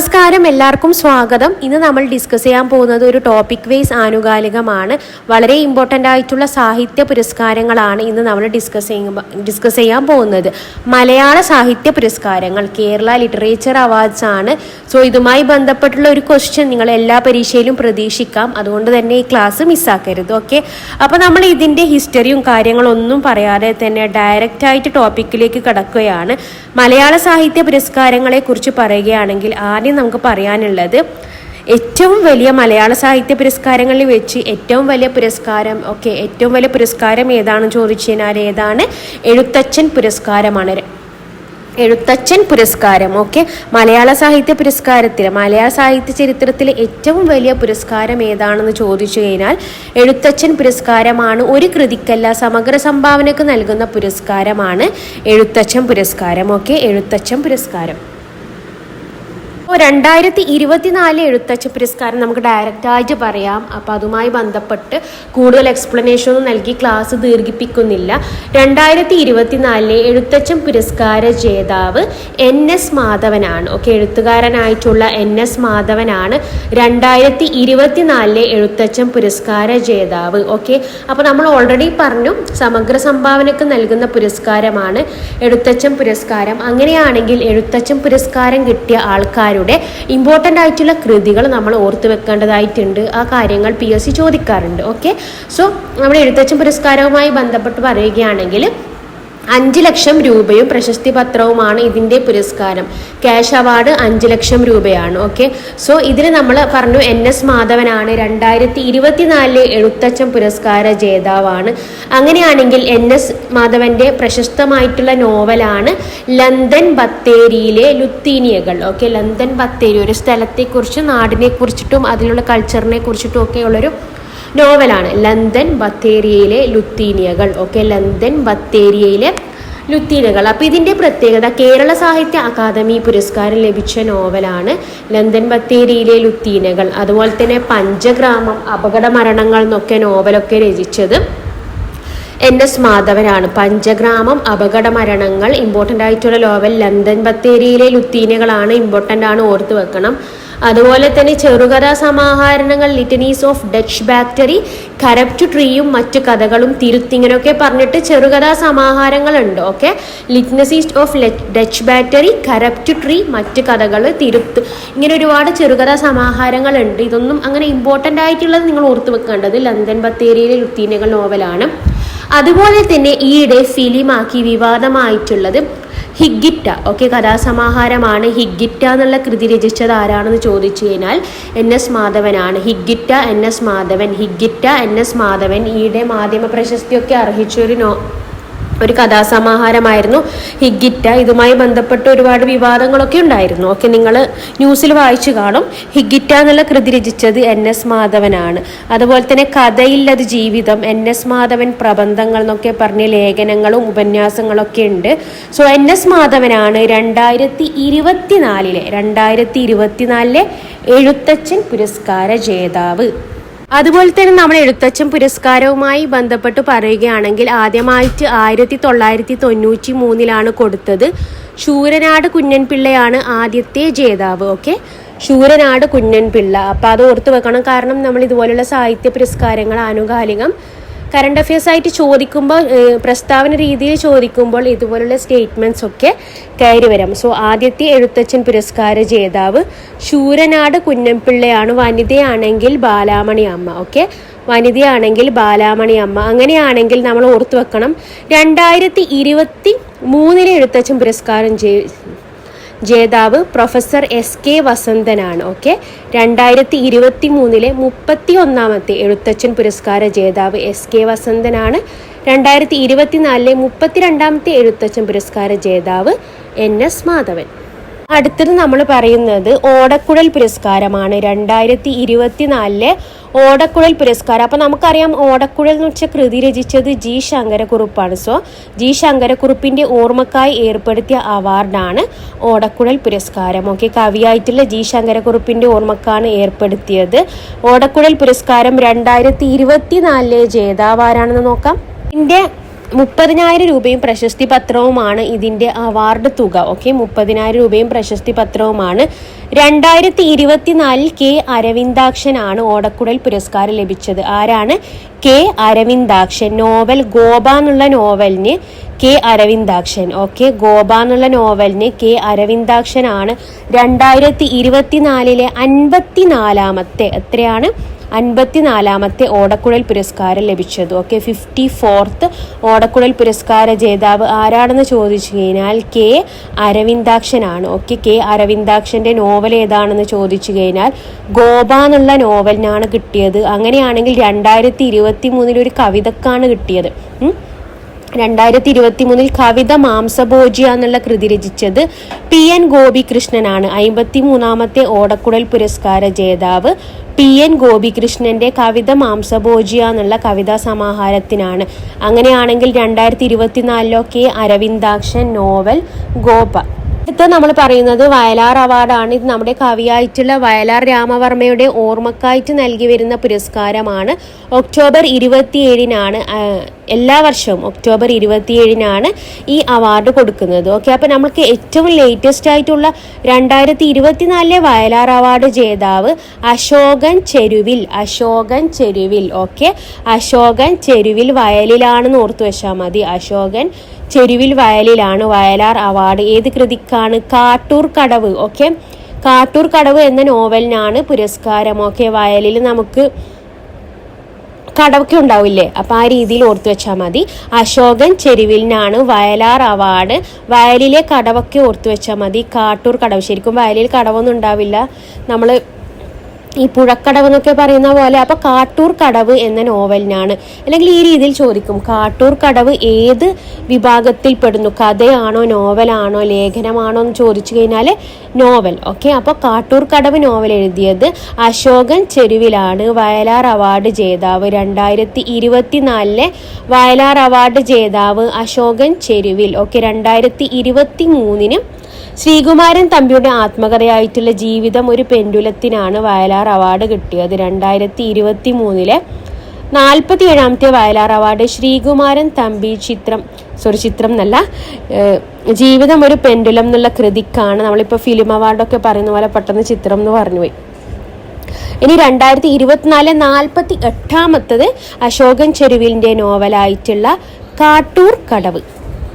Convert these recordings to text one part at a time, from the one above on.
നമസ്കാരം എല്ലാവർക്കും സ്വാഗതം. ഇന്ന് നമ്മൾ ഡിസ്കസ് ചെയ്യാൻ പോകുന്നത് ഒരു ടോപ്പിക് വൈസ് ആനുകാലികമാണ്. വളരെ ഇമ്പോർട്ടന്റ് ആയിട്ടുള്ള സാഹിത്യ പുരസ്കാരങ്ങളാണ് ഇന്ന് നമ്മൾ ഡിസ്കസ് ചെയ്യുമ്പോൾ ഡിസ്കസ് ചെയ്യാൻ പോകുന്നത്. മലയാള സാഹിത്യ പുരസ്കാരങ്ങൾ കേരള ലിറ്ററേച്ചർ അവാർഡ്സ് ആണ്. സോ ഇതുമായി ബന്ധപ്പെട്ടുള്ള ഒരു ക്വസ്റ്റ്യൻ നിങ്ങൾ എല്ലാ പരീക്ഷയിലും പ്രതീക്ഷിക്കാം. അതുകൊണ്ട് തന്നെ ഈ ക്ലാസ് മിസ്സാക്കരുത് ഓക്കെ അപ്പോൾ നമ്മൾ ഇതിന്റെ ഹിസ്റ്ററിയും കാര്യങ്ങളൊന്നും പറയാതെ തന്നെ ഡയറക്റ്റ് ആയിട്ട് ടോപ്പിക്കിലേക്ക് കടക്കുകയാണ്. മലയാള സാഹിത്യ പുരസ്കാരങ്ങളെ കുറിച്ച് പറയുകയാണെങ്കിൽ ആദ്യം നമുക്ക് പറയാനുള്ളത് ഏറ്റവും വലിയ മലയാള സാഹിത്യ പുരസ്കാരങ്ങളിൽ വെച്ച് ഏറ്റവും വലിയ പുരസ്കാരം ഓക്കെ ഏറ്റവും വലിയ പുരസ്കാരം ഏതാണെന്ന് ചോദിച്ചു കഴിഞ്ഞാൽ ഏതാണ്? എഴുത്തച്ഛൻ പുരസ്കാരമാണ്. എഴുത്തച്ഛൻ പുരസ്കാരം ഓക്കെ മലയാള സാഹിത്യ പുരസ്കാരത്തിൽ മലയാള സാഹിത്യ ചരിത്രത്തിലെ ഏറ്റവും വലിയ പുരസ്കാരം ഏതാണെന്ന് ചോദിച്ചു കഴിഞ്ഞാൽ എഴുത്തച്ഛൻ പുരസ്കാരമാണ്. ഒരു കൃതിക്കല്ല സമഗ്ര സംഭാവനക്ക് നൽകുന്ന പുരസ്കാരമാണ് എഴുത്തച്ഛൻ പുരസ്കാരം ഓക്കെ എഴുത്തച്ഛൻ പുരസ്കാരം. അപ്പോൾ രണ്ടായിരത്തി ഇരുപത്തിനാല് എഴുത്തച്ഛ പുരസ്കാരം നമുക്ക് ഡയറക്റ്റായിട്ട് പറയാം. അപ്പോൾ അതുമായി ബന്ധപ്പെട്ട് കൂടുതൽ എക്സ്പ്ലനേഷൻ ഒന്നും നൽകി ക്ലാസ് ദീർഘിപ്പിക്കുന്നില്ല. രണ്ടായിരത്തി ഇരുപത്തിനാലിലെ എഴുത്തച്ഛൻ പുരസ്കാര ജേതാവ് എൻ എസ് മാധവനാണ്. ഓക്കെ എഴുത്തുകാരനായിട്ടുള്ള എൻ എസ് മാധവനാണ് രണ്ടായിരത്തി ഇരുപത്തിനാലിലെ എഴുത്തച്ഛൻ പുരസ്കാര ജേതാവ്. ഓക്കെ അപ്പോൾ നമ്മൾ ഓൾറെഡി പറഞ്ഞു സമഗ്ര സംഭാവനക്ക് നൽകുന്ന പുരസ്കാരമാണ് എഴുത്തച്ഛൻ പുരസ്കാരം. അങ്ങനെയാണെങ്കിൽ എഴുത്തച്ഛൻ പുരസ്കാരം കിട്ടിയ ആൾക്കാരുടെ ഇമ്പോർട്ടന്റ് ആയിട്ടുള്ള കൃതികൾ നമ്മൾ ഓർത്ത് വെക്കേണ്ടതായിട്ടുണ്ട്. ആ കാര്യങ്ങൾ പി എസ് സി ചോദിക്കാറുണ്ട്. ഓക്കെ സോ നമ്മുടെ എഴുത്തച്ഛൻ പുരസ്കാരവുമായി ബന്ധപ്പെട്ട് പറയുകയാണെങ്കിൽ അഞ്ച് ലക്ഷം രൂപയും പ്രശസ്തി പത്രവുമാണ് ഇതിന്റെ പുരസ്കാരം. ക്യാഷ് അവാർഡ് അഞ്ച് ലക്ഷം രൂപയാണ്. ഓക്കെ സോ ഇതിൽ നമ്മൾ പറഞ്ഞു എൻ എസ് മാധവനാണ്. രണ്ടായിരത്തി ഇരുപത്തിനാലിലെ എഴുത്തച്ഛൻ പുരസ്കാര ജേതാവാണ്. അങ്ങനെയാണെങ്കിൽ എൻ എസ് മാധവന്റെ പ്രശസ്തമായിട്ടുള്ള നോവലാണ് ലണ്ടൻ ബത്തേരിയിലെ ലുത്തീനിയകൾ. ഓക്കെ ലണ്ടൻ ബത്തേരി ഒരു സ്ഥലത്തെക്കുറിച്ച് നാടിനെ കുറിച്ചിട്ടും അതിലുള്ള കൾച്ചറിനെ കുറിച്ചിട്ടും ഒക്കെ ഉള്ളൊരു നോവലാണ്. ലണ്ടൻ ബത്തേരിയയിലെ ലുത്തീനിയകൾ. ഓക്കെ ലണ്ടൻ ബത്തേരിയയിലെ ലുത്തീനകൾ അപ്പോൾ ഇതിന്റെ പ്രത്യേകത കേരള സാഹിത്യ അക്കാദമി പുരസ്കാരം ലഭിച്ച നോവലാണ് ലണ്ടൻ ബത്തേരിയിലെ ലുത്തീനകൾ അതുപോലെ തന്നെ പഞ്ചഗ്രാമം അപകട മരണങ്ങൾ എന്നൊക്കെ നോവലൊക്കെ രചിച്ചത് എൻ എസ് മാധവനാണ് പഞ്ചഗ്രാമം അപകട മരണങ്ങൾ ഇമ്പോർട്ടന്റ് ആയിട്ടുള്ള നോവൽ ലണ്ടൻ ബത്തേരിയിലെ ലുത്തീനകളാണ് ഇമ്പോർട്ടന്റ് ആണ് ഓർത്ത് വെക്കണം. അതുപോലെ തന്നെ ചെറുകഥ സമാഹാരണങ്ങൾ litanies of Dutch battery corrupt ട്രീയും മറ്റു കഥകളും തിരുത്തിങ്ങനൊക്കെ പറഞ്ഞിട്ട് ചെറുകഥ സമാഹാരങ്ങൾ ഉണ്ട് okay? Litanies of Dutch battery corrupt tree മറ്റു കഥകൾ തിരുത്ത് ഇങ്ങനെ ഒരുപാട് ചെറുകഥ സമാഹാരങ്ങൾ ഉണ്ട് ഇതൊന്നും അങ്ങനെ ഇമ്പോർട്ടന്റ് ആയിട്ടുള്ളത് നിങ്ങൾ ഓർത്ത് വെക്കേണ്ടത് ലണ്ടൻ ബത്തേരിയിലെ ലുത്തീനകൾ നോവലാണ്. അതുപോലെ തന്നെ ഈയിടെ ഫിലിമാക്കി വിവാദമായിട്ടുള്ളത് ഹിഗിറ്റ ഓക്കെ കഥാസമാഹാരമാണ് ഹിഗിറ്റ എന്നുള്ള കൃതി രചിച്ചത് ആരാണെന്ന് ചോദിച്ചു കഴിഞ്ഞാൽ N S മാധവനാണ്. Higuita N S Madhavan Higuita N S Madhavan. ഈയിടെ മാധ്യമ പ്രശസ്തിയൊക്കെ അർഹിച്ചൊരു നോ ഒരു കഥാസമാഹാരമായിരുന്നു. ഹിഗിറ്റ ഇതുമായി ബന്ധപ്പെട്ട് ഒരുപാട് വിവാദങ്ങളൊക്കെ ഉണ്ടായിരുന്നു. ഓക്കെ നിങ്ങൾ ന്യൂസിൽ വായിച്ചു കാണും. ഹിഗിറ്റ എന്നുള്ള കൃതി രചിച്ചത് എൻ എസ് മാധവനാണ്. അതുപോലെ തന്നെ കഥയില്ലത് ജീവിതം എൻ എസ് മാധവൻ പ്രബന്ധങ്ങൾ എന്നൊക്കെ പറഞ്ഞ ലേഖനങ്ങളും ഉപന്യാസങ്ങളൊക്കെ ഉണ്ട്. സോ എൻ എസ് മാധവനാണ് രണ്ടായിരത്തി ഇരുപത്തിനാലിലെ രണ്ടായിരത്തി ഇരുപത്തിനാലിലെ എഴുത്തച്ഛൻ പുരസ്കാര ജേതാവ്. അതുപോലെ തന്നെ നമ്മൾ എഴുത്തച്ഛൻ പുരസ്കാരവുമായി ബന്ധപ്പെട്ട് പറയുകയാണെങ്കിൽ ആദ്യമായിട്ട് ആയിരത്തി തൊള്ളായിരത്തി തൊണ്ണൂറ്റി മൂന്നിലാണ് കൊടുത്തത്. ശൂരനാട് കുഞ്ഞൻപിള്ളയാണ് ആദ്യത്തെ ജേതാവ്. ഓക്കെ? ശൂരനാട് കുഞ്ഞൻപിള്ള. അപ്പോൾ അത് ഓർത്ത് വെക്കണം. കാരണം നമ്മൾ ഇതുപോലുള്ള സാഹിത്യ പുരസ്കാരങ്ങൾ ആനുകാലികം കറണ്ട് അഫയേഴ്സ് ആയിട്ട് ചോദിക്കുമ്പോൾ പ്രസ്താവന രീതിയിൽ ചോദിക്കുമ്പോൾ ഇതുപോലുള്ള സ്റ്റേറ്റ്മെന്റ്സ് ഒക്കെ കയറി വരാം. സോ ആദ്യത്തെ എഴുത്തച്ഛൻ പുരസ്കാര ജേതാവ് ശൂരനാട് കുഞ്ഞൻപിള്ളയാണ് വനിതയാണെങ്കിൽ ബാലാമണി അമ്മ ഓക്കെ വനിതയാണെങ്കിൽ ബാലാമണി അമ്മ അങ്ങനെയാണെങ്കിൽ നമ്മൾ ഓർത്തു വെക്കണം രണ്ടായിരത്തി ഇരുപത്തി മൂന്നിലെ എഴുത്തച്ഛൻ പുരസ്കാരം ജേതാവ് പ്രൊഫസർ എസ് കെ വസന്തനാണ് ഓക്കെ? രണ്ടായിരത്തി ഇരുപത്തി മൂന്നിലെ മുപ്പത്തി ഒന്നാമത്തെ എഴുത്തച്ഛൻ പുരസ്കാര ജേതാവ് എസ് കെ വസന്തനാണ്. രണ്ടായിരത്തി ഇരുപത്തിനാലിലെ മുപ്പത്തിരണ്ടാമത്തെ എഴുത്തച്ഛൻ പുരസ്കാര ജേതാവ് എൻ എസ് മാധവൻ. അടുത്തത് നമ്മൾ പറയുന്നത് ഓടക്കുഴൽ പുരസ്കാരമാണ്. രണ്ടായിരത്തി ഇരുപത്തിനാലിലെ ഓടക്കുഴൽ പുരസ്കാരം. അപ്പോൾ നമുക്കറിയാം ഓടക്കുഴൽ എന്ന് വെച്ച കൃതി രചിച്ചത് ജി ശങ്കരക്കുറുപ്പാണ്. സോ ജി ശങ്കരക്കുറുപ്പിന്റെ ഓർമ്മക്കായി ഏർപ്പെടുത്തിയ അവാർഡാണ് ഓടക്കുഴൽ പുരസ്കാരം. ഓക്കെ കവിയായിട്ടുള്ള ജി ശങ്കരക്കുറുപ്പിന്റെ ഓർമ്മക്കാണ് ഏർപ്പെടുത്തിയത്. ഓടക്കുഴൽ പുരസ്കാരം രണ്ടായിരത്തി ഇരുപത്തിനാലിലെ നാലിലെ ജേതാവാരാണെന്ന് നോക്കാം. ഇതിന്റെ മുപ്പതിനായിരം രൂപയും പ്രശസ്തി പത്രവുമാണ് ഇതിന്റെ അവാർഡ് തുക. ഓക്കെ മുപ്പതിനായിരം രൂപയും പ്രശസ്തി പത്രവുമാണ്. രണ്ടായിരത്തി ഇരുപത്തിനാലിൽ കെ അരവിന്ദാക്ഷനാണ് ഓടക്കുടൽ പുരസ്കാരം ലഭിച്ചത്. ആരാണ്? കെ അരവിന്ദാക്ഷൻ. നോവൽ ഗോപ എന്നുള്ള നോവലിന് കെ അരവിന്ദാക്ഷൻ. ഓക്കെ ഗോപ എന്നുള്ള നോവലിന് കെ അരവിന്ദാക്ഷനാണ്. രണ്ടായിരത്തി ഇരുപത്തിനാലിലെ അൻപത്തിനാലാമത്തെ. എത്രയാണ്? അൻപത്തിനാലാമത്തെ ഓടക്കുഴൽ പുരസ്കാരം ലഭിച്ചത്. ഓക്കെ ഫിഫ്റ്റി ഫോർത്ത് ഓടക്കുഴൽ പുരസ്കാര ജേതാവ് ആരാണെന്ന് ചോദിച്ചു കഴിഞ്ഞാൽ കെ അരവിന്ദാക്ഷനാണ്. ഓക്കെ കെ അരവിന്ദാക്ഷന്റെ നോവൽ ഏതാണെന്ന് ചോദിച്ചു കഴിഞ്ഞാൽ ഗോപ എന്നുള്ള നോവലിനാണ് കിട്ടിയത്. അങ്ങനെയാണെങ്കിൽ രണ്ടായിരത്തി ഇരുപത്തി മൂന്നിൽ ഒരു കവിതക്കാണ് കിട്ടിയത്. രണ്ടായിരത്തി ഇരുപത്തി മൂന്നിൽ കവിത മാംസഭോജ്യ എന്നുള്ള കൃതി രചിച്ചത് പി എൻ ഗോപികൃഷ്ണനാണ്. അമ്പത്തി മൂന്നാമത്തെ ഓടക്കുടൽ പുരസ്കാര ജേതാവ് പി എൻ ഗോപികൃഷ്ണന്റെ കവിത മാംസഭോജ്യ എന്നുള്ള കവിതാ സമാഹാരത്തിനാണ്. അങ്ങനെയാണെങ്കിൽ രണ്ടായിരത്തി ഇരുപത്തിനാലിലോ കെ അരവിന്ദാക്ഷൻ നോവൽ ഗോപ. അടുത്ത നമ്മൾ പറയുന്നത് വയലാർ അവാർഡാണ്. ഇത് നമ്മുടെ കവിയായിട്ടുള്ള വയലാർ രാമവർമ്മയുടെ ഓർമ്മക്കായിട്ട് നൽകി വരുന്ന പുരസ്കാരമാണ്. ഒക്ടോബർ ഇരുപത്തിയേഴിനാണ് എല്ലാ വർഷവും ഒക്ടോബർ ഇരുപത്തിയേഴിനാണ് ഈ അവാർഡ് കൊടുക്കുന്നത്. ഓക്കെ അപ്പോൾ നമുക്ക് ഏറ്റവും ലേറ്റസ്റ്റ് ആയിട്ടുള്ള രണ്ടായിരത്തി ഇരുപത്തിനാലിലെ വയലാർ അവാർഡ് ജേതാവ് അശോകൻ ചെരുവിൽ അശോകൻ ചെരുവിൽ. ഓക്കെ അശോകൻ ചെരുവിൽ വയലിലാണെന്ന് ഓർത്തു വെച്ചാൽ മതി. അശോകൻ ചെരുവിൽ വയലിലാണ് വയലാർ അവാർഡ് ഏത് കൃതിക്കാണ്? കാട്ടൂർ കടവ്. ഓക്കെ കാട്ടൂർ കടവ് എന്ന നോവലിനാണ് പുരസ്കാരം. ഓക്കെ വയലിൽ നമുക്ക് കടവൊക്കെ ഉണ്ടാവില്ലേ? അപ്പം ആ രീതിയിൽ ഓർത്തു വെച്ചാൽ മതി. അശോകൻ ചെരുവിലിനാണ് വയലാർ അവാർഡ്. വയലിലെ കടവൊക്കെ ഓർത്തു വെച്ചാൽ മതി. കാട്ടൂർ കടവ്. ശരിക്കും വയലിൽ കടവൊന്നും ഉണ്ടാവില്ല. നമ്മൾ ഈ പുഴക്കടവ് എന്നൊക്കെ പറയുന്ന പോലെ അപ്പൊ കാട്ടൂർ കടവ് എന്ന നോവലിനാണ്. അല്ലെങ്കിൽ ഈ രീതിയിൽ ചോദിക്കും കാട്ടൂർ കടവ് ഏത് വിഭാഗത്തിൽ പെടുന്നു? കഥയാണോ നോവലാണോ ലേഖനമാണോ എന്ന് ചോദിച്ചു കഴിഞ്ഞാൽ നോവൽ. ഓക്കെ അപ്പോൾ കാട്ടൂർ കടവ് നോവൽ എഴുതിയത് അശോകൻ ചെരുവിലാണ്. വയലാർ അവാർഡ് ജേതാവ് രണ്ടായിരത്തി ഇരുപത്തിനാലിലെ വയലാർ അവാർഡ് ജേതാവ് അശോകൻ ചെരുവിൽ. ഓക്കെ രണ്ടായിരത്തി ഇരുപത്തി മൂന്നിന് ശ്രീകുമാരൻ തമ്പിയുടെ ആത്മകഥയായിട്ടുള്ള ജീവിതം ഒരു പെൻഡുലത്തിനാണ് വയലാർ അവാർഡ് കിട്ടിയത്. രണ്ടായിരത്തി ഇരുപത്തി മൂന്നിലെ നാൽപ്പത്തി ഏഴാമത്തെ വയലാർ അവാർഡ് ശ്രീകുമാരൻ തമ്പി ചിത്രം സോറി ചിത്രം എന്നല്ല ജീവിതം ഒരു പെൻഡുലം എന്നുള്ള കൃതിക്കാണ് നമ്മളിപ്പോൾ ഫിലിം അവാർഡൊക്കെ പറയുന്ന പോലെ പെട്ടെന്ന് ചിത്രം എന്ന് പറഞ്ഞു പോയി ഇനി രണ്ടായിരത്തി ഇരുപത്തിനാല് നാൽപ്പത്തി എട്ടാമത്തത് അശോകൻ ചെരുവിലിന്റെ നോവലായിട്ടുള്ള കാട്ടൂർ കടവ്.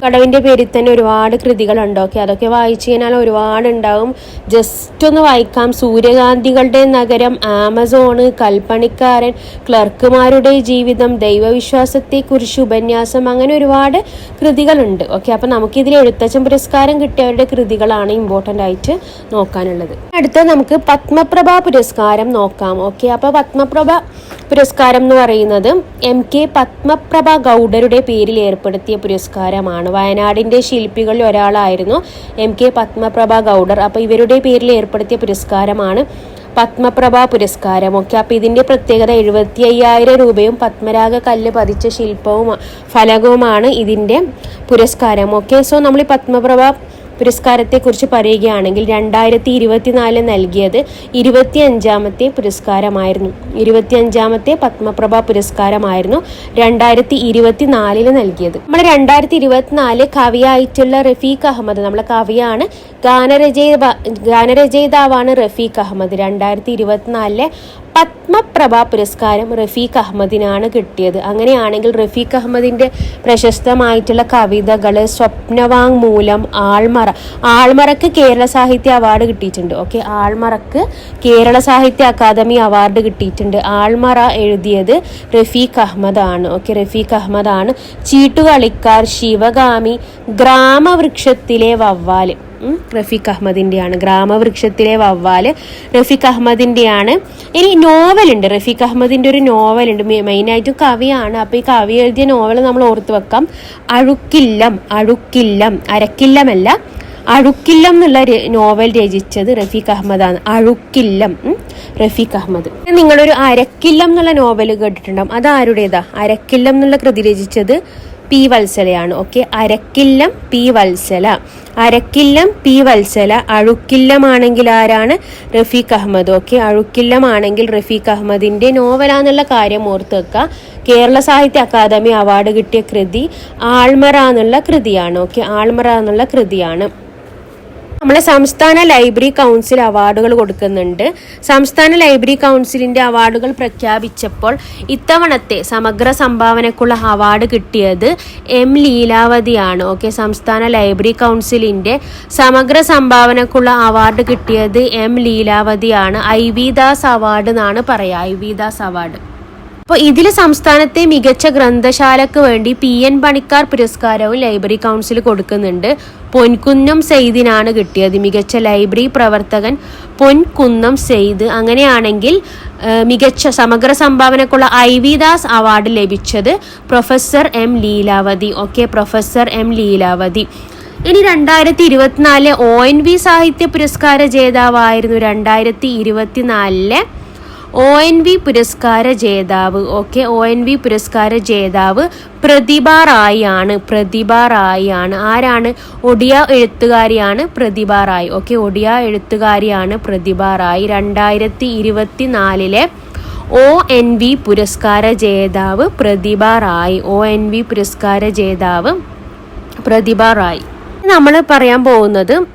കടവിന്റെ പേരിൽ തന്നെ ഒരുപാട് കൃതികളുണ്ട് ഓക്കെ? അതൊക്കെ വായിച്ചു കഴിഞ്ഞാൽ ഒരുപാട് ഉണ്ടാവും ജസ്റ്റ് ഒന്ന് വായിക്കാം. സൂര്യകാന്തികളുടെ നഗരം ആമസോണ് കൽപ്പണിക്കാരൻ ക്ലർക്കുമാരുടെ ജീവിതം ദൈവവിശ്വാസത്തെക്കുറിച്ച് ഉപന്യാസം അങ്ങനെ ഒരുപാട് കൃതികളുണ്ട് ഓക്കെ? അപ്പം നമുക്കിതിൽ എഴുത്തച്ഛൻ പുരസ്കാരം കിട്ടിയവരുടെ കൃതികളാണ് ഇമ്പോർട്ടന്റ് ആയിട്ട് നോക്കാനുള്ളത്. അടുത്ത നമുക്ക് പത്മപ്രഭ പുരസ്കാരം നോക്കാം ഓക്കെ? അപ്പോൾ പത്മപ്രഭ പുരസ്കാരം എന്ന് പറയുന്നത് എം കെ പത്മപ്രഭ ഗൗഡരുടെ പേരിൽ ഏർപ്പെടുത്തിയ പുരസ്കാരമാണ്. വയനാടിന്റെ ശില്പികളിൽ ഒരാളായിരുന്നു എം കെ പത്മപ്രഭ ഗൗഡർ. അപ്പോൾ ഇവരുടെ പേരിൽ ഏർപ്പെടുത്തിയ പുരസ്കാരമാണ് പത്മപ്രഭ പുരസ്കാരം. ഒക്കെ അപ്പോൾ ഇതിന്റെ പ്രത്യേകത എഴുപത്തി അയ്യായിരം രൂപയും പത്മരാഗ കല്ല് പതിച്ച ശില്പവും ഫലകവുമാണ് ഇതിന്റെ പുരസ്കാരം. ഓക്കെ സോ നമ്മൾ ഈ പത്മപ്രഭ പുരസ്കാരത്തെക്കുറിച്ച് പറയുകയാണെങ്കിൽ രണ്ടായിരത്തി ഇരുപത്തിനാല് നൽകിയത് ഇരുപത്തി അഞ്ചാമത്തെ പുരസ്കാരമായിരുന്നു. ഇരുപത്തി അഞ്ചാമത്തെ പത്മപ്രഭ പുരസ്കാരമായിരുന്നു രണ്ടായിരത്തി ഇരുപത്തിനാലിൽ നൽകിയത്. നമ്മൾ രണ്ടായിരത്തി ഇരുപത്തിനാല് കവിയായിട്ടുള്ള റഫീഖ് അഹമ്മദ് നമ്മളെ കവിയാണ് ഗാനരചയിത ഗാനരചയിതാവാണ് റഫീഖ് അഹമ്മദ്. രണ്ടായിരത്തി ഇരുപത്തിനാലിലെ പത്മപ്രഭ പുരസ്കാരം റഫീഖ് അഹമ്മദിനാണ് കിട്ടിയത്. അങ്ങനെയാണെങ്കിൽ റഫീഖ് അഹമ്മദിന്റെ പ്രശസ്തമായിട്ടുള്ള കവിതകൾ സ്വപ്നവാങ്മൂലം ആൾമറ ആൾമറക്ക് കേരള സാഹിത്യ അവാർഡ് കിട്ടിയിട്ടുണ്ട്. ഓക്കെ ആൾമറക്ക് കേരള സാഹിത്യ അക്കാദമി അവാർഡ് കിട്ടിയിട്ടുണ്ട്. ആൾമറ എഴുതിയത് റഫീഖ് അഹമ്മദാണ്. ഓക്കെ റഫീഖ് അഹമ്മദാണ്. ചീട്ടുകളിക്കാർ ശിവഗാമി ഗ്രാമവൃക്ഷത്തിലെ വവ്വാൽ. റഫീഖ് അഹമ്മദിന്റെയാണ് ഗ്രാമവൃക്ഷത്തിലെ വവ്വാൽ റഫീഖ് അഹമ്മദിന്റെയാണ് ഇനി നോവലുണ്ട്. റഫീഖ് അഹമ്മദിന്റെ ഒരു നോവലുണ്ട്. മെയിനായിട്ടും കവിയാണ്. അപ്പോൾ ഈ കവി എഴുതിയ നോവൽ നമ്മൾ ഓർത്ത് വെക്കാം. അഴുക്കില്ലം അഴുക്കില്ലം അരക്കില്ലമല്ല. അഴുക്കില്ലം എന്നുള്ള നോവൽ രചിച്ചത് റഫീഖ് അഹമ്മദാണ്. അഴുക്കില്ലം റഫീഖ് അഹമ്മദ്. നിങ്ങളൊരു അരക്കില്ലം എന്നുള്ള നോവൽ കേട്ടിട്ടുണ്ടാവും. അത് ആരുടേതാ അരക്കില്ലം എന്നുള്ള കൃതി രചിച്ചത് P വത്സലയാണ്. Okay Arakkillam P Valsala. Arakkillam P Valsala. അഴുക്കില്ലമാണെങ്കിൽ ആരാണ്? റഫീഖ് അഹമ്മദ് ഓക്കെ അഴുക്കില്ലമാണെങ്കിൽ റഫീഖ് അഹമ്മദിന്റെ നോവലാന്നുള്ള കാര്യം ഓർത്ത് വെക്കുക കേരള സാഹിത്യ അക്കാദമി അവാർഡ് കിട്ടിയ കൃതി ആൾമറ എന്നുള്ള കൃതിയാണ്. ഓക്കെ ആൾമറ എന്നുള്ള കൃതിയാണ്. നമ്മളെ സംസ്ഥാന ലൈബ്രറി കൗൺസിൽ അവാർഡുകൾ കൊടുക്കുന്നുണ്ട്. സംസ്ഥാന ലൈബ്രറി കൗൺസിലിന്റെ അവാർഡുകൾ പ്രഖ്യാപിച്ചപ്പോൾ ഇത്തവണത്തെ സമഗ്ര സംഭാവനയ്ക്കുള്ള അവാർഡ് കിട്ടിയത് എം ലീലാവതിയാണ്. ഓക്കെ സംസ്ഥാന ലൈബ്രറി കൗൺസിലിന്റെ സമഗ്ര സംഭാവനയ്ക്കുള്ള അവാർഡ് കിട്ടിയത് എം ലീലാവതിയാണ്. ഐ വി ദാസ് അവാർഡ് എന്നാണ് പറയുക ഐ വി ദാസ് അവാർഡ്. അപ്പോൾ ഇതിൽ സംസ്ഥാനത്തെ മികച്ച ഗ്രന്ഥശാലക്ക് വേണ്ടി പി എൻ പണിക്കാർ പുരസ്കാരവും ലൈബ്രറി കൗൺസിൽ കൊടുക്കുന്നുണ്ട്. പൊൻകുന്നം സെയ്ദിനാണ് കിട്ടിയത് മികച്ച ലൈബ്രറി പ്രവർത്തകൻ പൊൻകുന്നം സെയ്ദ്. അങ്ങനെയാണെങ്കിൽ മികച്ച സമഗ്ര സംഭാവനക്കുള്ള ഐ വി ദാസ് അവാർഡ് ലഭിച്ചത് professor M Leelavathi. Okay professor M Leelavathi. ഇനി രണ്ടായിരത്തി ഇരുപത്തിനാലിലെ ഒ എൻ വി സാഹിത്യ പുരസ്കാര ജേതാവായിരുന്നു രണ്ടായിരത്തി ഇരുപത്തിനാലിലെ ഒ എൻ വി പുരസ്കാര ജേതാവ്. ഓക്കെ ഒ എൻ വി പുരസ്കാര ജേതാവ് പ്രതിഭ റായി ആണ്. പ്രതിഭ റായി ആണ്. ആരാണ്? ഒഡിയ എഴുത്തുകാരിയാണ് പ്രതിഭ റായി. ഓക്കെ ഒഡിയ എഴുത്തുകാരിയാണ് പ്രതിഭ റായി. രണ്ടായിരത്തി ഇരുപത്തി നാലിലെ ഒ എൻ വി പുരസ്കാര ജേതാവ് Prathibha Ray. O N V പുരസ്കാര ജേതാവ് പ്രതിഭ റായി. നമ്മൾ പറയാൻ പോകുന്നത്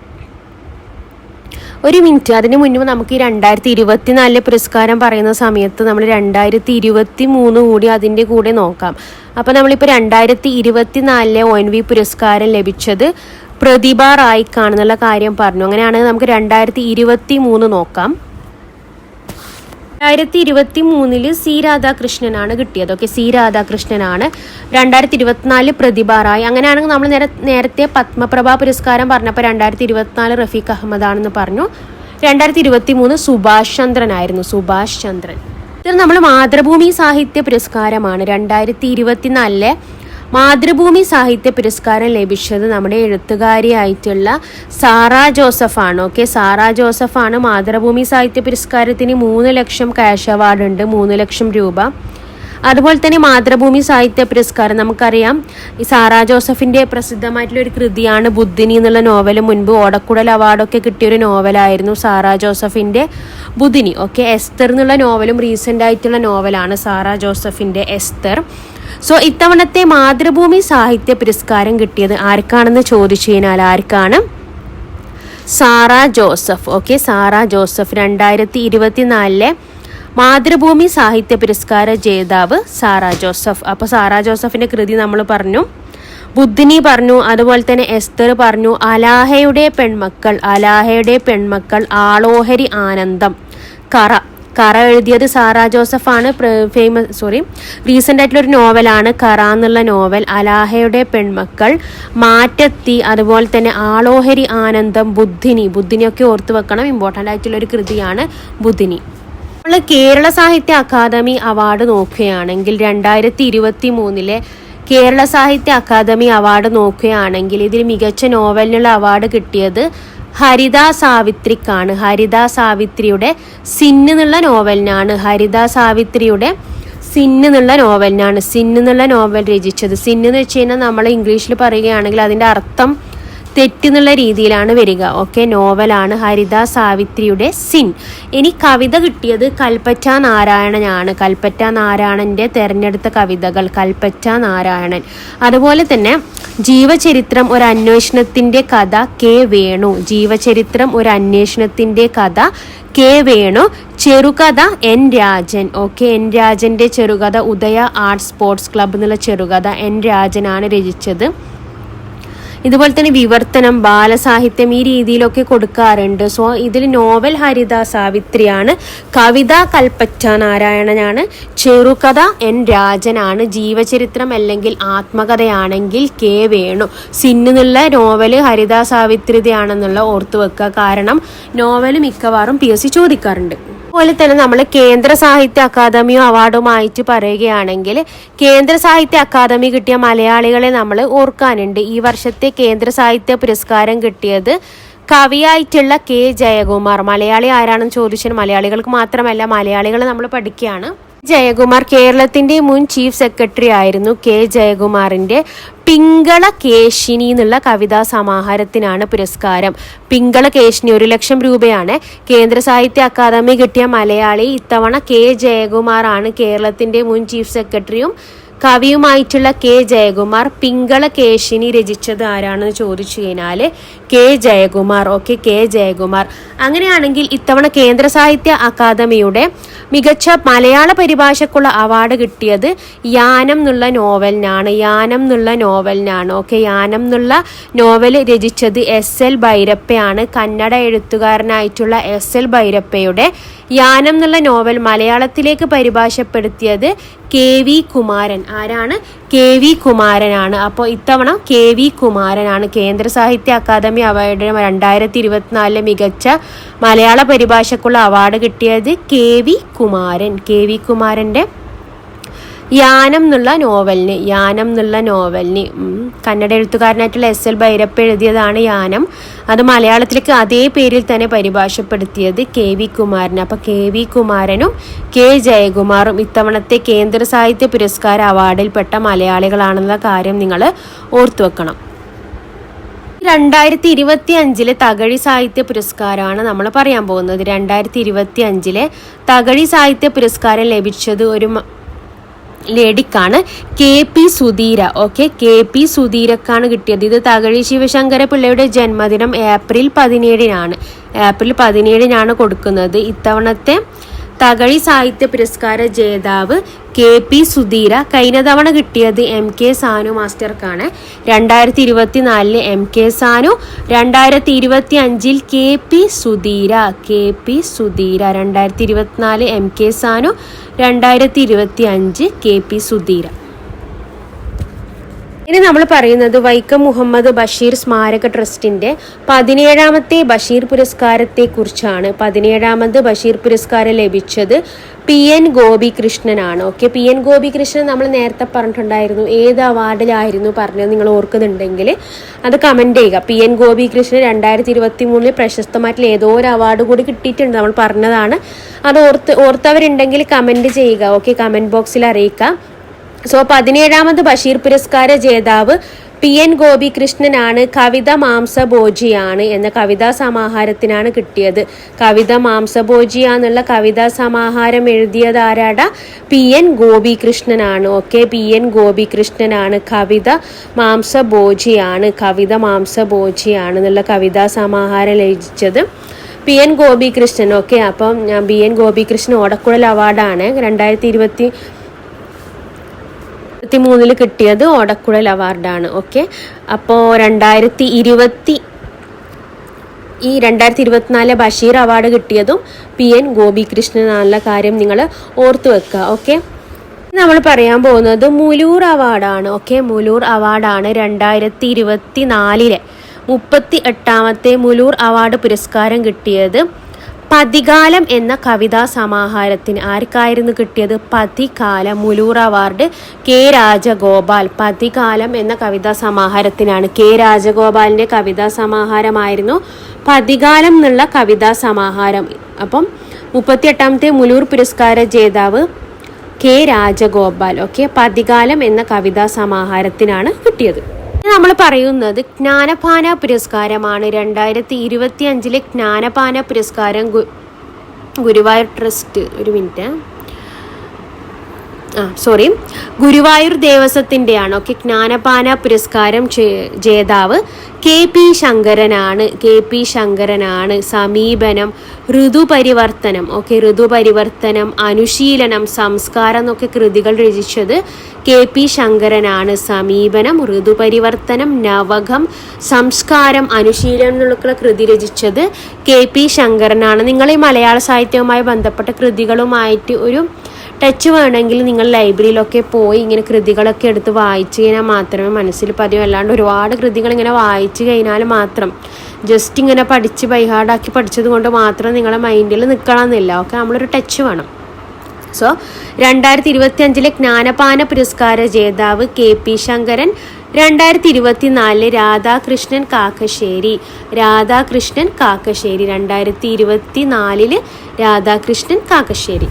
ഒരു മിനിറ്റ്. അതിന് മുന്നേ നമുക്ക് ഈ രണ്ടായിരത്തി ഇരുപത്തിനാലിലെ പുരസ്കാരം പറയുന്ന സമയത്ത് നമ്മൾ രണ്ടായിരത്തി ഇരുപത്തി മൂന്ന് കൂടി അതിന്റെ കൂടെ നോക്കാം. അപ്പോൾ നമ്മളിപ്പോൾ രണ്ടായിരത്തി ഇരുപത്തിനാലിലെ ഒ എൻ വി പുരസ്കാരം ലഭിച്ചത് പ്രതിഭ റായിക്കാണെന്നുള്ള കാര്യം പറഞ്ഞു. അങ്ങനെയാണെങ്കിൽ നമുക്ക് രണ്ടായിരത്തി ഇരുപത്തി മൂന്ന് നോക്കാം. രണ്ടായിരത്തി ഇരുപത്തി മൂന്നിൽ സി രാധാകൃഷ്ണനാണ് കിട്ടിയത്. ഓക്കെ സി രാധാകൃഷ്ണനാണ്. രണ്ടായിരത്തി ഇരുപത്തിനാല് പ്രതിഭ റായ് അങ്ങനെയാണെങ്കിൽ നമ്മൾ നേരെ നേരത്തെ പത്മപ്രഭ പുരസ്കാരം പറഞ്ഞപ്പോൾ രണ്ടായിരത്തി ഇരുപത്തിനാല് റഫീഖ് അഹമ്മദ് ആണെന്ന് പറഞ്ഞു. രണ്ടായിരത്തി ഇരുപത്തി മൂന്ന് സുഭാഷ് ചന്ദ്രനായിരുന്നു. സുഭാഷ് ചന്ദ്രൻ. ഇത് നമ്മൾ മാതൃഭൂമി സാഹിത്യ പുരസ്കാരമാണ് രണ്ടായിരത്തി ഇരുപത്തിനാലിലെ മാതൃഭൂമി സാഹിത്യ പുരസ്കാരം ലഭിച്ചത് നമ്മുടെ എഴുത്തുകാരിയായിട്ടുള്ള സാറ ജോസഫാണ്. ഓക്കെ സാറ ജോസഫാണ് മാതൃഭൂമി സാഹിത്യ പുരസ്കാരത്തിന് മൂന്ന് ലക്ഷം ക്യാഷ് അവാർഡ് ഉണ്ട് മൂന്ന് ലക്ഷം രൂപ. അതുപോലെ തന്നെ മാതൃഭൂമി സാഹിത്യ പുരസ്കാരം നമുക്കറിയാം. ഈ സാറ ജോസഫിന്റെ പ്രസിദ്ധമായിട്ടുള്ള ഒരു കൃതിയാണ് ബുദ്ധിനി എന്നുള്ള നോവൽ മുൻപ് ഓടക്കുടൽ അവാർഡൊക്കെ കിട്ടിയ ഒരു നോവലായിരുന്നു സാറ ജോസഫിന്റെ ബുദ്ധിനി. ഓക്കെ എസ്തർ എന്നുള്ള നോവലും റീസെന്റ് ആയിട്ടുള്ള നോവലാണ് സാറ ജോസഫിന്റെ എസ്തർ. സോ ഇത്തവണത്തെ മാതൃഭൂമി സാഹിത്യ പുരസ്കാരം കിട്ടിയത് ആർക്കാണെന്ന് ചോദിച്ചു കഴിഞ്ഞാൽ ആർക്കാണ്? Sara Joseph. Okay Sara Joseph. രണ്ടായിരത്തി ഇരുപത്തിനാലിലെ മാതൃഭൂമി സാഹിത്യ പുരസ്കാര ജേതാവ് സാറ ജോസഫ്. അപ്പോൾ സാറ ജോസഫിന്റെ കൃതി നമ്മൾ പറഞ്ഞു ബുദ്ധിനി പറഞ്ഞു അതുപോലെ തന്നെ എസ്തർ പറഞ്ഞു അലാഹയുടെ പെൺമക്കൾ അലാഹയുടെ പെൺമക്കൾ ആളോഹരി ആനന്ദം കറ. കറ എഴുതിയത് സാറ ജോസഫാണ്. ഫേമസ് സോറി റീസെന്റ് ആയിട്ടുള്ള ഒരു നോവലാണ് കറ എന്നുള്ള നോവൽ. അലാഹയുടെ പെൺമക്കൾ മാറ്റത്തി അതുപോലെ തന്നെ ആളോഹരി ആനന്ദം ബുദ്ധിനി. ബുദ്ധിനിയൊക്കെ ഓർത്തു വെക്കണം. ഇമ്പോർട്ടന്റ് ആയിട്ടുള്ള ഒരു കൃതിയാണ് ബുദ്ധിനി. നമ്മൾ കേരള സാഹിത്യ അക്കാദമി അവാർഡ് നോക്കുകയാണെങ്കിൽ രണ്ടായിരത്തി ഇരുപത്തി മൂന്നിലെ കേരള സാഹിത്യ അക്കാദമി അവാർഡ് നോക്കുകയാണെങ്കിൽ ഇതിൽ മികച്ച നോവലിനുള്ള അവാർഡ് കിട്ടിയത് ഹരിത സാവിത്രിക്കാണ് ഹരിത സാവിത്രിയുടെ സിന്ന് എന്നുള്ള നോവലിനാണ്. ഹരിത സാവിത്രിയുടെ സിന്ന് എന്നുള്ള നോവലിനാണ്. സിന്ന് എന്നുള്ള നോവൽ രചിച്ചത്. സിന്ന് എന്ന് വെച്ച് കഴിഞ്ഞാൽ നമ്മൾ ഇംഗ്ലീഷിൽ പറയുകയാണെങ്കിൽ അതിന്റെ അർത്ഥം തെറ്റെന്നുള്ള രീതിയിലാണ് വരിക. ഓക്കെ നോവലാണ് ഹരിത സാവിത്രിയുടെ സിൻ ഇനി കവിത കിട്ടിയത് കൽപ്പറ്റ നാരായണനാണ്. കൽപ്പറ്റ നാരായണന്റെ തെരഞ്ഞെടുത്ത കവിതകൾ കൽപ്പറ്റ നാരായണൻ. അതുപോലെ തന്നെ ജീവചരിത്രം ഒരു അന്വേഷണത്തിന്റെ കഥ കെ വേണു. ജീവചരിത്രം ഒരു അന്വേഷണത്തിന്റെ കഥ കെ വേണു. ചെറുകഥ എൻ രാജൻ. ഓക്കെ എൻ രാജന്റെ ചെറുകഥ ഉദയ ആർട്സ് സ്പോർട്സ് ക്ലബ് എന്നുള്ള ചെറുകഥ എൻ രാജനാണ് രചിച്ചത്. ഇതുപോലെ തന്നെ വിവർത്തനം ബാലസാഹിത്യം ഈ രീതിയിലൊക്കെ കൊടുക്കാറുണ്ട്. സോ ഇതിൽ നോവൽ ഹരിത സാവിത്രിയാണ് കവിത കൽപ്പറ്റ നാരായണനാണ് ചെറുകഥ എൻ രാജനാണ് ജീവചരിത്രം അല്ലെങ്കിൽ ആത്മകഥയാണെങ്കിൽ കെ വേണു. സിന്നുള്ള നോവൽ ഹരിത സാവിത്രിതയാണെന്നുള്ള ഓർത്തു വെക്കുക. കാരണം നോവൽ മിക്കവാറും പി എസ് സി ചോദിക്കാറുണ്ട്. അതുപോലെ തന്നെ നമ്മൾ കേന്ദ്ര സാഹിത്യ അക്കാദമിയോ അവാർഡുമായിട്ട് പറയുകയാണെങ്കിൽ കേന്ദ്ര സാഹിത്യ അക്കാദമി കിട്ടിയ മലയാളികളെ നമ്മൾ ഓർക്കാനുണ്ട്. ഈ വർഷത്തെ കേന്ദ്ര സാഹിത്യ പുരസ്കാരം കിട്ടിയത് കവിയായിട്ടുള്ള കെ. ജയകുമാർ. മലയാളി ആരാണെന്ന് ചോദിച്ചാൽ മലയാളികൾക്ക് മാത്രമല്ല മലയാളികളെ നമ്മൾ പഠിക്കുകയാണ്. ജയകുമാർ കേരളത്തിന്റെ മുൻ ചീഫ് സെക്രട്ടറി ആയിരുന്നു കെ ജയകുമാറിന്റെ പിങ്കള കേശിനി എന്നുള്ള കവിതാ സമാഹാരത്തിനാണ് പുരസ്കാരം. പിങ്കള കേശിനി ഒരു ലക്ഷം രൂപയാണ്. കേന്ദ്ര സാഹിത്യ അക്കാദമി കിട്ടിയ മലയാളി ഇത്തവണ കെ ജയകുമാറാണ് കേരളത്തിന്റെ മുൻ ചീഫ് സെക്രട്ടറിയും കവിയുമായിട്ടുള്ള കെ ജയകുമാർ പിങ്കള കേശിനി രചിച്ചത് ആരാണെന്ന് ചോദിച്ചു കഴിഞ്ഞാൽ K Jayakumar. Okay K Jayakumar. അങ്ങനെയാണെങ്കിൽ ഇത്തവണ കേന്ദ്ര സാഹിത്യ അക്കാദമിയുടെ മികച്ച മലയാള പരിഭാഷക്കുള്ള അവാർഡ് കിട്ടിയത് യാനം എന്നുള്ള നോവലിനാണ്. യാനം എന്നുള്ള നോവലിനാണ്. ഓക്കെ യാനം എന്നുള്ള നോവൽ രചിച്ചത് എസ് എൽ ഭൈരപ്പയാണ്. കന്നഡ എഴുത്തുകാരനായിട്ടുള്ള എസ് എൽ ഭൈരപ്പയുടെ യാനം എന്നുള്ള നോവൽ മലയാളത്തിലേക്ക് പരിഭാഷപ്പെടുത്തിയത് കെ വി കുമാരൻ. ആരാണ്? കെ വി കുമാരനാണ്. അപ്പോൾ ഇത്തവണ കെ വി കുമാരനാണ് കേന്ദ്ര സാഹിത്യ അക്കാദമി അവാർഡ് രണ്ടായിരത്തി ഇരുപത്തിനാലിലെ മികച്ച മലയാള പരിഭാഷക്കുള്ള അവാർഡ് കിട്ടിയത് K V Kumaran. K V കുമാരന്റെ യാനം എന്നുള്ള നോവലിന് യാനം എന്നുള്ള നോവലിന്. കന്നഡ എഴുത്തുകാരനായിട്ടുള്ള എസ് എൽ ഭൈരപ്പ എഴുതിയതാണ് യാനം. അത് മലയാളത്തിലേക്ക് അതേ പേരിൽ തന്നെ പരിഭാഷപ്പെടുത്തിയത് കെ വി കുമാരൻ അപ്പോൾ കെ വി കുമാരനും കെ ജയകുമാറും ഇത്തവണത്തെ കേന്ദ്ര സാഹിത്യ പുരസ്കാര അവാർഡിൽപ്പെട്ട മലയാളികളാണെന്ന കാര്യം നിങ്ങൾ ഓർത്തു വെക്കണം. രണ്ടായിരത്തി ഇരുപത്തി അഞ്ചിലെ തകഴി സാഹിത്യ പുരസ്കാരമാണ് നമ്മൾ പറയാൻ പോകുന്നത്. രണ്ടായിരത്തി ഇരുപത്തി അഞ്ചിലെ തകഴി സാഹിത്യ പുരസ്കാരം ലഭിച്ചത് ഒരു ലേഡിക്കാണ് K P Sudheera. Okay K P സുധീരക്കാണ് കിട്ടിയത്. ഇത് തകഴി ശിവശങ്കര പിള്ളയുടെ ജന്മദിനം ഏപ്രിൽ പതിനേഴിനാണ്. ഏപ്രിൽ പതിനേഴിനാണ് കൊടുക്കുന്നത്. ഇത്തവണത്തെ തകഴി സാഹിത്യ പുരസ്കാര ജേതാവ് കെ പി സുധീര കഴിഞ്ഞ തവണ കിട്ടിയത് എം കെ സാനു മാസ്റ്റർക്കാണ്. രണ്ടായിരത്തി ഇരുപത്തി നാലിൽ എം കെ സാനു രണ്ടായിരത്തി ഇരുപത്തി അഞ്ചിൽ K P Sudheera K P Sudheera രണ്ടായിരത്തി ഇരുപത്തിനാല് എം കെ സാനു രണ്ടായിരത്തി ഇരുപത്തി അഞ്ച് കെ പി സുധീര. ഇനി നമ്മൾ പറയുന്നത് വൈക്കം മുഹമ്മദ് ബഷീർ സ്മാരക ട്രസ്റ്റിന്റെ പതിനേഴാമത്തെ ബഷീർ പുരസ്കാരത്തെ കുറിച്ചാണ് പതിനേഴാമത് ബഷീർ പുരസ്കാരം ലഭിച്ചത് പി എൻ ഗോപികൃഷ്ണനാണ്. ഓക്കെ പി എൻ ഗോപികൃഷ്ണൻ നമ്മൾ നേരത്തെ പറഞ്ഞിട്ടുണ്ടായിരുന്നു. ഏത് അവാർഡിലായിരുന്നു പറഞ്ഞത് നിങ്ങൾ ഓർക്കുന്നുണ്ടെങ്കിൽ അത് കമന്റ് ചെയ്യുക. പി എൻ ഗോപികൃഷ്ണൻ രണ്ടായിരത്തി ഇരുപത്തി മൂന്നിൽ പ്രശസ്തമായിട്ടുള്ള ഏതോ ഒരു അവാർഡ് കൂടി കിട്ടിയിട്ടുണ്ട് നമ്മൾ പറഞ്ഞതാണ്. അത് ഓർത്ത് ഓർത്തവരുണ്ടെങ്കിൽ കമന്റ് ചെയ്യുക. ഓക്കെ കമന്റ് ബോക്സിൽ അറിയിക്കാം. സോ പതിനേഴാമത് ബഷീർ പുരസ്കാര ജേതാവ് പി എൻ ഗോപികൃഷ്ണനാണ് കവിത മാംസഭോജിയാണ് എന്ന കവിതാ സമാഹാരത്തിനാണ് കിട്ടിയത്. കവിത മാംസഭോജി എന്നുള്ള കവിതാ സമാഹാരം എഴുതിയത് ആരാട പി എൻ ഗോപികൃഷ്ണനാണ്. ഓക്കെ പി എൻ ഗോപികൃഷ്ണനാണ് കവിത മാംസഭോജിയാണ് കവിത മാംസഭോജിയാണ് എന്നുള്ള കവിതാ സമാഹാരം രചിച്ചത് പി എൻ ഗോപികൃഷ്ണൻ ഓക്കെ അപ്പം ബി എൻ ഗോപികൃഷ്ണൻ ഓടക്കുഴൽ അവാർഡാണ്. രണ്ടായിരത്തി ഇരുപത്തി ഇരുപത്തി മൂന്നിൽ കിട്ടിയത് ഓടക്കുഴൽ അവാർഡാണ്. ഓക്കെ? അപ്പോൾ രണ്ടായിരത്തി ഇരുപത്തി ഈ രണ്ടായിരത്തി ഇരുപത്തിനാലിലെ ബഷീർ അവാർഡ് കിട്ടിയതും പി എൻ ഗോപികൃഷ്ണനാണുള്ള കാര്യം നിങ്ങൾ ഓർത്തു വെക്കുക. ഓക്കെ? നമ്മൾ പറയാൻ പോകുന്നത് മുലൂർ അവാർഡാണ്. ഓക്കെ? മുലൂർ അവാർഡാണ് രണ്ടായിരത്തി ഇരുപത്തി നാലിലെ മുപ്പത്തി എട്ടാമത്തെ മുലൂർ അവാർഡ് പുരസ്കാരം കിട്ടിയത്. പതികാലം എന്ന കവിതാ സമാഹാരത്തിന് ആർക്കായിരുന്നു കിട്ടിയത്? Pathikalam Moolur award K Rajagopal. പതികാലം എന്ന കവിതാ സമാഹാരത്തിനാണ് കെ രാജഗോപാലിന്റെ കവിതാ സമാഹാരമായിരുന്നു. പതികാലം എന്നുള്ള കവിതാ സമാഹാരം. അപ്പം മുപ്പത്തി എട്ടാമത്തെ മുലൂർ പുരസ്കാര ജേതാവ് കെ രാജഗോപാൽ. ഓക്കെ പതികാലം എന്ന കവിതാ സമാഹാരത്തിനാണ് കിട്ടിയത്. നമ്മൾ പറയുന്നത് ജ്ഞാനപാന പുരസ്കാരമാണ്. രണ്ടായിരത്തി ഇരുപത്തി അഞ്ചിലെ ജ്ഞാനപാന പുരസ്കാരം ഗുരുവായൂർ ട്രസ്റ്റ് ഒരു മിനിറ്റ്. ആ സോറി ഗുരുവായൂർ ദേവസ്വത്തിന്റെയാണ് ഓക്കെ ജ്ഞാനപാന പുരസ്കാരം ജേതാവ് കെ പി ശങ്കരനാണ് കെ പി ശങ്കരനാണ്. സമീപനം ഋതുപരിവർത്തനം ഓക്കെ ഋതുപരിവർത്തനം അനുശീലനം സംസ്കാരം എന്നൊക്കെ കൃതികൾ രചിച്ചത് കെ പി ശങ്കരനാണ്. സമീപനം ഋതുപരിവർത്തനം നവകം സംസ്കാരം അനുശീലനം എന്നുള്ള കൃതി രചിച്ചത് കെ പി ശങ്കരനാണ്. നിങ്ങൾ ഈ മലയാള സാഹിത്യവുമായി ബന്ധപ്പെട്ട കൃതികളുമായിട്ട് ഒരു ടച്ച് വേണമെങ്കിൽ നിങ്ങൾ ലൈബ്രറിയിലൊക്കെ പോയി ഇങ്ങനെ കൃതികളൊക്കെ എടുത്ത് വായിച്ചു കഴിഞ്ഞാൽ മാത്രമേ മനസ്സിൽ പതിവ് അല്ലാണ്ട് ഒരുപാട് കൃതികൾ ഇങ്ങനെ വായിച്ചു കഴിഞ്ഞാൽ മാത്രം ജസ്റ്റ് ഇങ്ങനെ പഠിച്ച് ബൈഹാർഡാക്കി പഠിച്ചത് കൊണ്ട് മാത്രം നിങ്ങളുടെ മൈൻഡിൽ നിൽക്കണമെന്നില്ല. ഓക്കെ നമ്മളൊരു ടച്ച് വേണം. സോ രണ്ടായിരത്തി ഇരുപത്തി അഞ്ചിലെ ജ്ഞാനപാന പുരസ്കാര ജേതാവ് കെ പി ശങ്കരൻ രണ്ടായിരത്തി ഇരുപത്തിനാലിൽ രാധാകൃഷ്ണൻ കാക്കശ്ശേരി രാധാകൃഷ്ണൻ കാക്കശ്ശേരി രണ്ടായിരത്തി ഇരുപത്തി നാലിൽ രാധാകൃഷ്ണൻ കാക്കശ്ശേരി.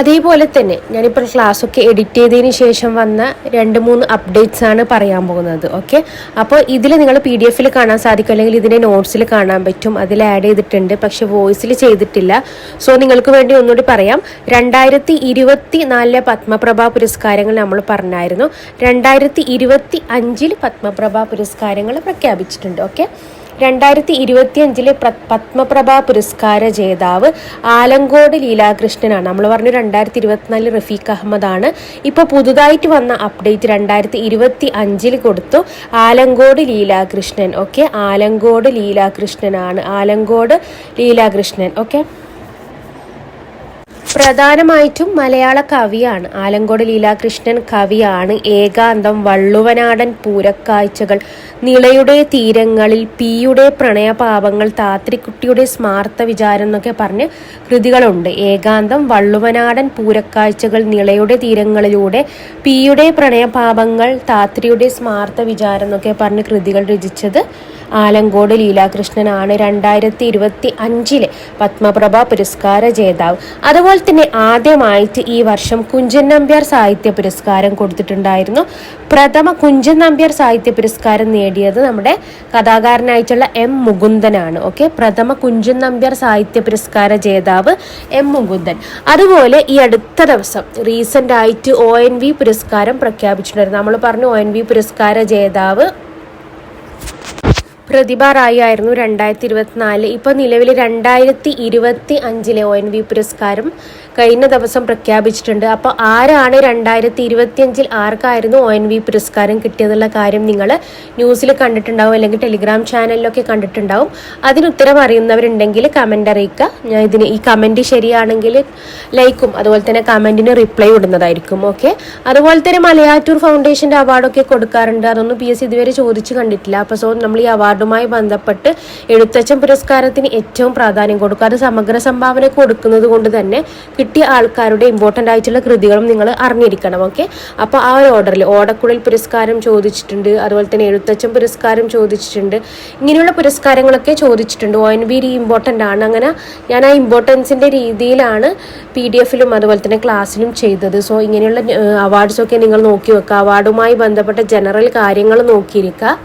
അതേപോലെ തന്നെ ഞാനിപ്പോൾ ക്ലാസ്സൊക്കെ എഡിറ്റ് ചെയ്തതിന് ശേഷം വന്ന രണ്ട് മൂന്ന് അപ്ഡേറ്റ്സ് ആണ് പറയാൻ പോകുന്നത്. ഓക്കെ അപ്പോൾ ഇതിൽ നിങ്ങൾ പി ഡി എഫിൽ കാണാൻ സാധിക്കും അല്ലെങ്കിൽ ഇതിന്റെ നോട്ട്സിൽ കാണാൻ പറ്റും. അതിൽ ആഡ് ചെയ്തിട്ടുണ്ട് പക്ഷേ വോയിസിൽ ചെയ്തിട്ടില്ല. സോ നിങ്ങൾക്ക് വേണ്ടി ഒന്നുകൂടി പറയാം. രണ്ടായിരത്തി ഇരുപത്തി നാലിലെ പത്മപ്രഭ പുരസ്കാരങ്ങൾ നമ്മൾ പറഞ്ഞായിരുന്നു. രണ്ടായിരത്തി ഇരുപത്തി അഞ്ചിൽ പത്മപ്രഭ പുരസ്കാരങ്ങൾ പ്രഖ്യാപിച്ചിട്ടുണ്ട്. ഓക്കെ രണ്ടായിരത്തി ഇരുപത്തി അഞ്ചിലെ പത്മപ്രഭ പുരസ്കാര ജേതാവ് ആലങ്കോട് ലീലാകൃഷ്ണനാണ്. നമ്മൾ പറഞ്ഞു രണ്ടായിരത്തി ഇരുപത്തിനാലിൽ റഫീഖ് അഹമ്മദാണ്. ഇപ്പോൾ പുതുതായിട്ട് വന്ന അപ്ഡേറ്റ് രണ്ടായിരത്തി ഇരുപത്തി അഞ്ചിൽ കൊടുത്തു ആലങ്കോട് ലീലാകൃഷ്ണൻ. ഓക്കെ? ആലങ്കോട് ലീലാകൃഷ്ണനാണ്. ആലങ്കോട് ലീലാകൃഷ്ണൻ. ഓക്കെ? പ്രധാനമായിട്ടും മലയാള കവിയാണ്. ആലങ്കോട് ലീലാകൃഷ്ണൻ കവിയാണ്. ഏകാന്തം വള്ളുവനാടൻ പൂരക്കാഴ്ചകൾ നിളയുടെ തീരങ്ങളിൽ പിയുടെ പ്രണയപാപങ്ങൾ താത്രിക്കുട്ടിയുടെ സ്മാർത്ത വിചാരം എന്നൊക്കെ പറഞ്ഞ് കൃതികളുണ്ട്. ഏകാന്തം വള്ളുവനാടൻ പൂരക്കാഴ്ചകൾ നിളയുടെ തീരങ്ങളിലൂടെ പിയുടെ പ്രണയപാപങ്ങൾ താത്രിയുടെ സ്മാർത്ത വിചാരം എന്നൊക്കെ പറഞ്ഞ് കൃതികൾ രചിച്ചത് ആലങ്കോട് ലീലാകൃഷ്ണനാണ് രണ്ടായിരത്തി ഇരുപത്തി അഞ്ചിലെ പത്മപ്രഭ പുരസ്കാര ജേതാവ്. അതുപോലെ തന്നെ ആദ്യമായിട്ട് ഈ വർഷം കുഞ്ചൻ നമ്പ്യാർ സാഹിത്യ പുരസ്കാരം കൊടുത്തിട്ടുണ്ടായിരുന്നു. പ്രഥമ കുഞ്ചൻ നമ്പ്യാർ സാഹിത്യ പുരസ്കാരം നേടിയത് നമ്മുടെ കഥാകാരനായിട്ടുള്ള എം മുകുന്ദനാണ്. ഓക്കെ പ്രഥമ കുഞ്ചൻ നമ്പ്യാർ സാഹിത്യ പുരസ്കാര ജേതാവ് എം മുകുന്ദൻ. അതുപോലെ ഈ അടുത്ത ദിവസം റീസെന്റ് ആയിട്ട് ഒ എൻ വി പുരസ്കാരം പ്രഖ്യാപിച്ചിട്ടുണ്ടായിരുന്നു. നമ്മൾ പറഞ്ഞു ഒ എൻ വി പുരസ്കാര ജേതാവ് പ്രതിഭ റായി ആയിരുന്നു രണ്ടായിരത്തി ഇരുപത്തിനാല്. ഇപ്പോൾ നിലവിൽ രണ്ടായിരത്തി ഇരുപത്തി അഞ്ചിലെ ഒ എൻ വി പുരസ്കാരം കഴിഞ്ഞ ദിവസം പ്രഖ്യാപിച്ചിട്ടുണ്ട്. അപ്പോൾ ആരാണ് രണ്ടായിരത്തി ഇരുപത്തിയഞ്ചിൽ ആർക്കായിരുന്നു ഒ എൻ വി പുരസ്കാരം കിട്ടിയതുള്ള കാര്യം നിങ്ങൾ ന്യൂസിൽ കണ്ടിട്ടുണ്ടാവും അല്ലെങ്കിൽ ടെലിഗ്രാം ചാനലിലൊക്കെ കണ്ടിട്ടുണ്ടാവും. അതിന് ഉത്തരം അറിയുന്നവരുണ്ടെങ്കിൽ കമന്റ് അറിയിക്കുക. ഞാൻ ഇതിന് ഈ കമന്റ് ശരിയാണെങ്കിൽ ലൈക്കും അതുപോലെ തന്നെ കമന്റിന് റിപ്ലൈ ഇടുന്നതായിരിക്കും. ഓക്കെ അതുപോലെ തന്നെ മലയാറ്റൂർ ഫൗണ്ടേഷന്റെ അവാർഡൊക്കെ കൊടുക്കാറുണ്ട്. അതൊന്നും പി എസ് ഇതുവരെ ചോദിച്ചു കണ്ടിട്ടില്ല. അപ്പോൾ സോ നമ്മൾ ഈ അവാർഡുമായി ബന്ധപ്പെട്ട് എഴുത്തച്ഛൻ പുരസ്കാരത്തിന് ഏറ്റവും പ്രാധാന്യം കൊടുക്കുക അത് സമഗ്ര സംഭാവന കൊടുക്കുന്നത് കൊണ്ട് തന്നെ കിട്ടിയ ആൾക്കാരുടെ ഇമ്പോർട്ടന്റ് ആയിട്ടുള്ള കൃതികളും നിങ്ങൾ അറിഞ്ഞിരിക്കണം ഓക്കെ അപ്പോൾ ആ ഒരു ഓർഡറിൽ ഓടക്കുഴൽ പുരസ്കാരം ചോദിച്ചിട്ടുണ്ട് അതുപോലെ തന്നെ എഴുത്തച്ഛൻ പുരസ്കാരം ചോദിച്ചിട്ടുണ്ട് ഇങ്ങനെയുള്ള പുരസ്കാരങ്ങളൊക്കെ ചോദിച്ചിട്ടുണ്ട്. ഒ എൻ ബി ഇമ്പോർട്ടന്റ് ആണ്. അങ്ങനെ ഞാൻ ആ ഇമ്പോർട്ടൻസിന്റെ രീതിയിലാണ് പി ഡി എഫിലും അതുപോലെ തന്നെ ക്ലാസ്സിലും ചെയ്തത്. സോ ഇങ്ങനെയുള്ള അവാർഡ്സൊക്കെ നിങ്ങൾ നോക്കി വെക്കുക. അവാർഡുമായി ബന്ധപ്പെട്ട ജനറൽ കാര്യങ്ങൾ നോക്കിയിരിക്കുക.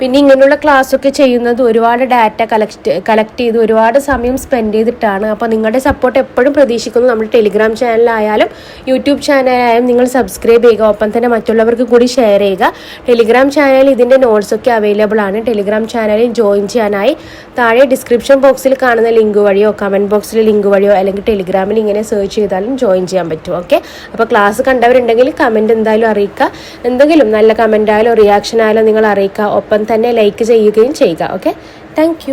പിന്നെ ഇങ്ങനെയുള്ള ക്ലാസ്സൊക്കെ ചെയ്യുന്നത് ഒരുപാട് ഡാറ്റ കളക്ട് കളക്ട് ചെയ്ത് ഒരുപാട് സമയം സ്പെൻഡ് ചെയ്തിട്ടാണ്. അപ്പോൾ നിങ്ങളുടെ സപ്പോർട്ട് എപ്പോഴും പ്രതീക്ഷിക്കുന്നു. നമ്മുടെ ടെലിഗ്രാം ചാനലായാലും യൂട്യൂബ് ചാനലായാലും നിങ്ങൾ സബ്സ്ക്രൈബ് ചെയ്യുക. ഒപ്പം തന്നെ മറ്റുള്ളവർക്ക് കൂടി ഷെയർ ചെയ്യുക. ടെലിഗ്രാം ചാനലിൽ ഇതിന്റെ നോട്ട്സൊക്കെ അവൈലബിൾ ആണ്. ടെലിഗ്രാം ചാനലിൽ ജോയിൻ ചെയ്യാനായി താഴെ ഡിസ്ക്രിപ്ഷൻ ബോക്സിൽ കാണുന്ന ലിങ്ക് വഴിയോ കമന്റ് ബോക്സിൽ ലിങ്ക് വഴിയോ അല്ലെങ്കിൽ ടെലിഗ്രാമിൽ ഇങ്ങനെ സെർച്ച് ചെയ്താലും ജോയിൻ ചെയ്യാൻ പറ്റും. ഓക്കെ അപ്പോൾ ക്ലാസ് കണ്ടവരുണ്ടെങ്കിൽ കമന്റ് എന്തായാലും അറിയിക്കുക. എന്തെങ്കിലും നല്ല കമന്റ് ആയാലോ റിയാക്ഷൻ ആയാലോ നിങ്ങൾ അറിയിക്കുക. ഒപ്പം തന്നെ ലൈക്ക് ചെയ്യുകയും ചെയ്യുക ഓക്കെ താങ്ക്